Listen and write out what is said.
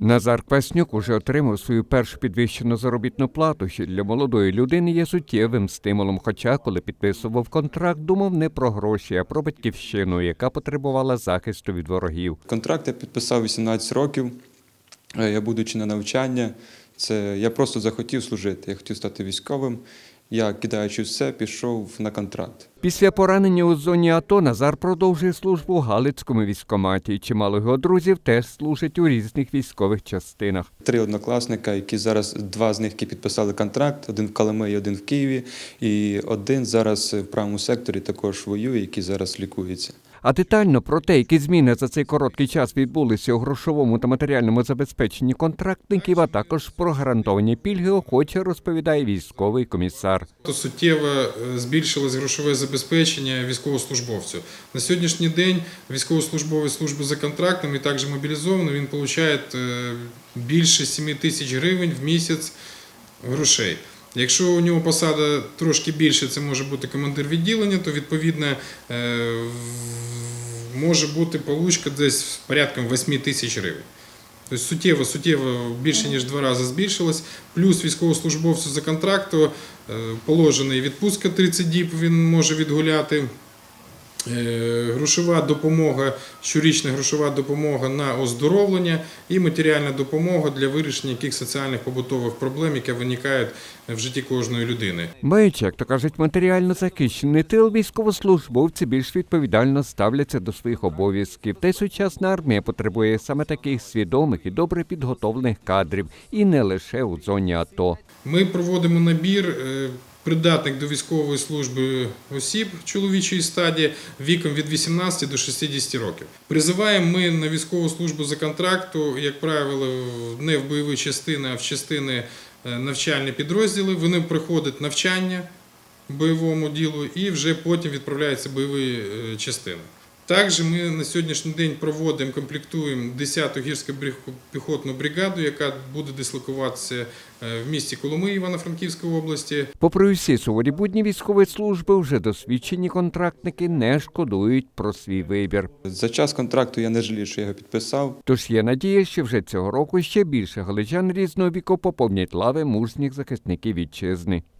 Назар Кваснюк уже отримав свою першу підвищену заробітну плату, що для молодої людини є суттєвим стимулом. Хоча, коли підписував контракт, думав не про гроші, а про батьківщину, яка потребувала захисту від ворогів. Контракт я підписав 18 років. Е, Я будучи на навчання, це я просто захотів служити. Я хотів стати військовим. Я, кидаючи все, пішов на контракт. Після поранення у зоні АТО Назар продовжує службу у Галицькому військкоматі. Чимало його друзів теж служать у різних військових частинах. Три однокласника, які зараз два з них які підписали контракт, один в Калимиї, один в Києві, і один зараз в правому секторі також воює, який зараз лікується. А детально про те, які зміни за цей короткий час відбулися у грошовому та матеріальному забезпеченні контрактників, а також про гарантовані пільги, охоче розповідає військовий комісар. То суттєво е, збільшилось грошове забезпечення військовослужбовцю. На сьогоднішній день військовослужбовець служби за контрактом і також мобілізований, він отримує більше 7 тисяч гривень в місяць грошей. Якщо у нього посада трошки більше, це може бути командир відділення, то відповідно е, може бути получка десь порядком 8 тисяч гривень. Тобто суттєво, суттєво більше ніж два рази збільшилось. Плюс військовослужбовцю за контракту е, положений відпустка 30 діб, він може відгуляти. Е, Грошова допомога, щорічна грошова допомога на оздоровлення і матеріальна допомога для вирішення яких соціальних побутових проблем, які виникають в житті кожної людини. Маючи, як то кажуть, матеріально захищений тил, військовослужбовці більш відповідально ставляться до своїх обов'язків. Та й сучасна армія потребує саме таких свідомих і добре підготовлених кадрів, і не лише у зоні АТО. Ми проводимо набір е, придатних до військової служби осіб чоловічої стадії віком від 18 до 60 років. Призиваємо ми на військову службу за контракту, як правило, не в бойові частини, а в частини е, навчальні підрозділи. Вони приходять навчання бойовому ділу і вже потім відправляються бойові е, частини. Також ми на сьогоднішній день проводимо, комплектуємо 10-ту гірсько-піхотну бригаду, яка буде дислокуватися е, в місті Коломи Івано-Франківської області. Попри усі суворі будні військової служби, вже досвідчені контрактники не шкодують про свій вибір. За час контракту я не жалію, що я його підписав. Тож є надія, що вже цього року ще більше галичан різного віку поповнять лави мужніх захисників вітчизни.